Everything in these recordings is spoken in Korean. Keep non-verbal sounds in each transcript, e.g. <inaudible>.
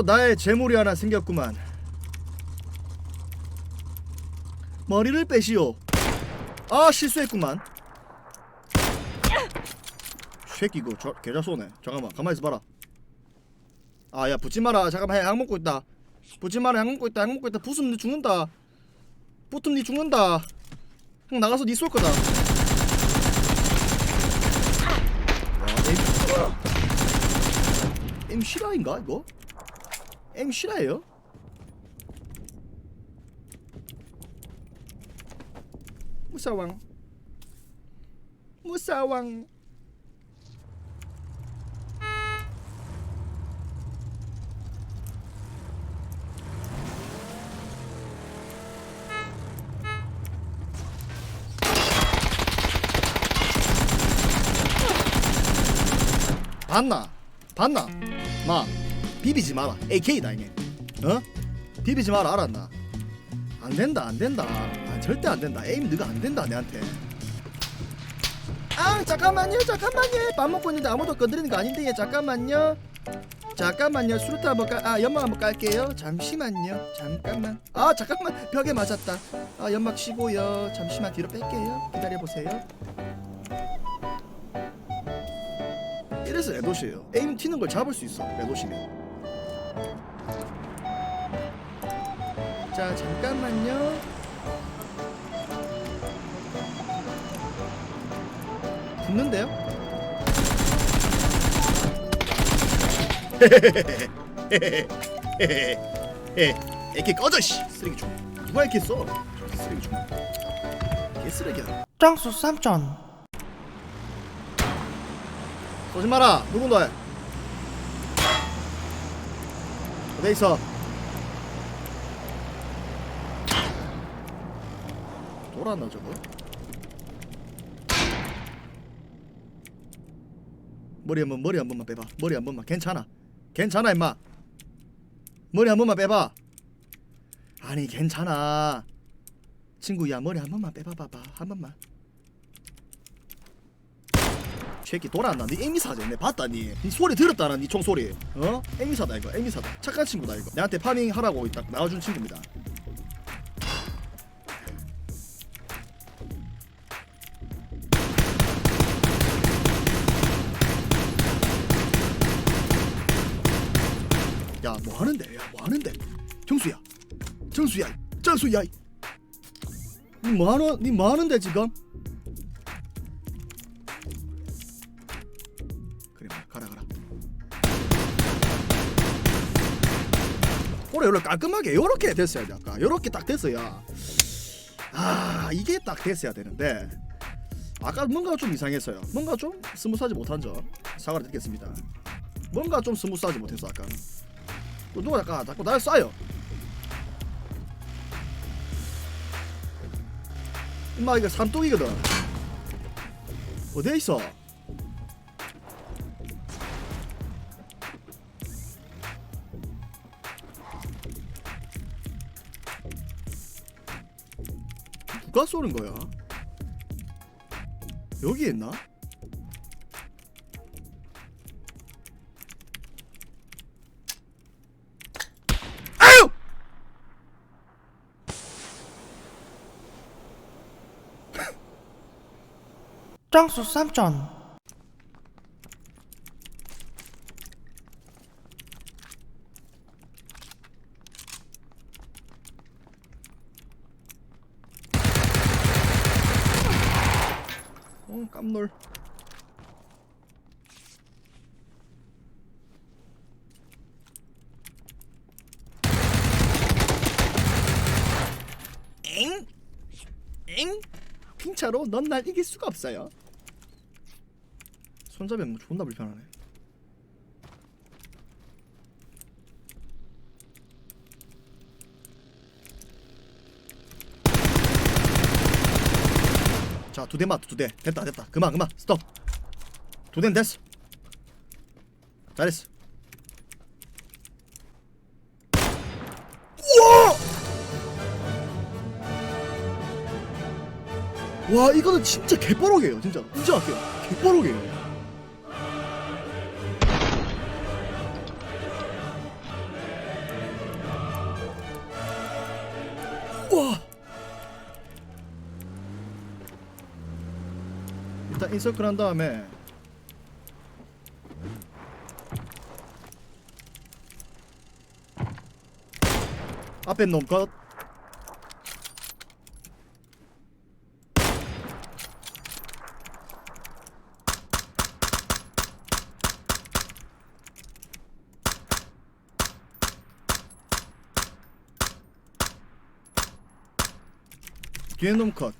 또 나의 재물이 하나 생겼구만. 머리를 빼시오. 아 실수했구만. 새끼 이거 저 계좌 쏘네. 잠깐만 가만히 있어 봐라. 아 야 붙지 마라. 잠깐만 약 먹고 있다. 붙지 마라. 약 먹고 있다. 약 먹고 있다. 부수면 니 죽는다. 붙으면 니 죽는다. 형 나가서 니쏠 거다. 와, 실화인가 이거? 실화예요? 무사왕 무사왕 봤나? 봤나? 마 비비지 마라. AK다 이게 어? 비비지 마라 알았나? 안 된다 안 된다. 아, 절대 안 된다. 에임 너가 안 된다 내한테. 아 잠깐만요 잠깐만요. 밥 먹고 있는데 아무도 건드리는 거 아닌데 잠깐만요. 잠깐만요. 수류탄 한번 깔, 아 연막 한번 깔게요. 잠시만요. 잠깐만. 아 잠깐만. 벽에 맞았다. 아 연막 쉬고요. 잠시만 뒤로 뺄게요. 기다려보세요. 이래서 레도시예요. 에임 튀는 걸 잡을 수 있어 레도시면 자 잠깐만요. 붙는데요? <laughs> 이렇게 꺼져 씨. 쓰레기 좀 누가 이렇게 써? 쓰레기 좀 개 쓰레기야. 짱수 삼촌. 마라 누구 너야 어디 있어 돌았나 저거 머리 한번 머리 한 번만 빼봐 머리 한 번만 괜찮아 괜찮아 임마 머리 한 번만 빼봐 아니 괜찮아 친구야 머리 한 번만 빼봐 봐봐 한 번만 새끼 돌았나? 니 에미사지? 내 봤다니. 니 소리 들었다나? 니 총소리. 어? 에미사다 이거. 에미사다. 착한 친구다 이거. 내한테 파밍 하라고 딱 나와준 친구입니다. 야, 뭐 하는데? 야, 뭐 하는데? 정수야. 정수야. 정수야. 니뭐 하는? 니뭐 하는데 지금? 그래 뭐, 가라 가라 오래 요렇게 깔끔하게 요렇게 됐어야지 아까 요렇게 딱 됐어야 아 이게 딱 됐어야 되는데 아까 뭔가 좀 이상했어요 뭔가 좀 스무스하지 못한 점 사과를 드리겠습니다 뭔가 좀 스무스하지 못했어 아까 또 누가 아까 자꾸 날 쏴요 임마 이거 삼뚝이거든 어디에 있어 누가 쏘는 거야? 여기 있나? 짱수 삼촌 어 깜놀 차로 넌 날 이길 수가 없어요. 손잡이 없는 거 존나 불편하네. 자, 두 대 맞, 두 대. 됐다, 됐다. 그만, 그만. 스톱. 두 대는 됐어. 잘했어. 와 이거는 진짜 개뻐록이에요 진짜. 인정할게요. 개뻐록이에요. 와! 일단 인서클 한 다음에 앞에 놈 것. 뒤에 놈 컷.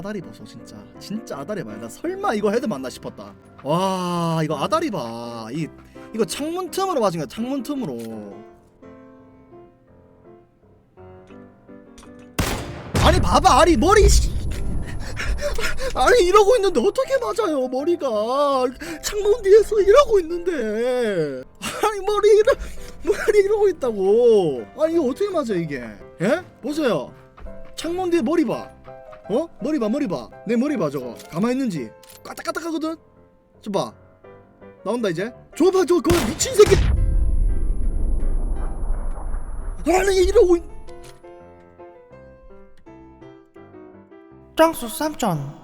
아, 아다리 보소 진짜. 진짜 아다리 봐야. 나 설마 이거 헤드 맞나 싶었다. 와 이거 아다리 봐이 이거 창문 틈으로 맞은 거야 창문 틈으로. 아니 봐봐. 아니 머리 씨. <laughs> 아니 이러고 있는데 어떻게 맞아요 머리가? 창문 뒤에서 이러고 있는데. 아니 머리 이러 머리 이러고 있다고. 아니 이거 어떻게 맞아 이게? 예? 보세요. 창문 뒤에 머리 봐 어? 머리 봐 머리 봐내 머리 봐 저거. 가만히 있는지. 까딱까딱 하거든? 저봐. 나온다 이제. 저봐 저거 그거 미친 새끼! 아니 이러고 있... 짱수 삼촌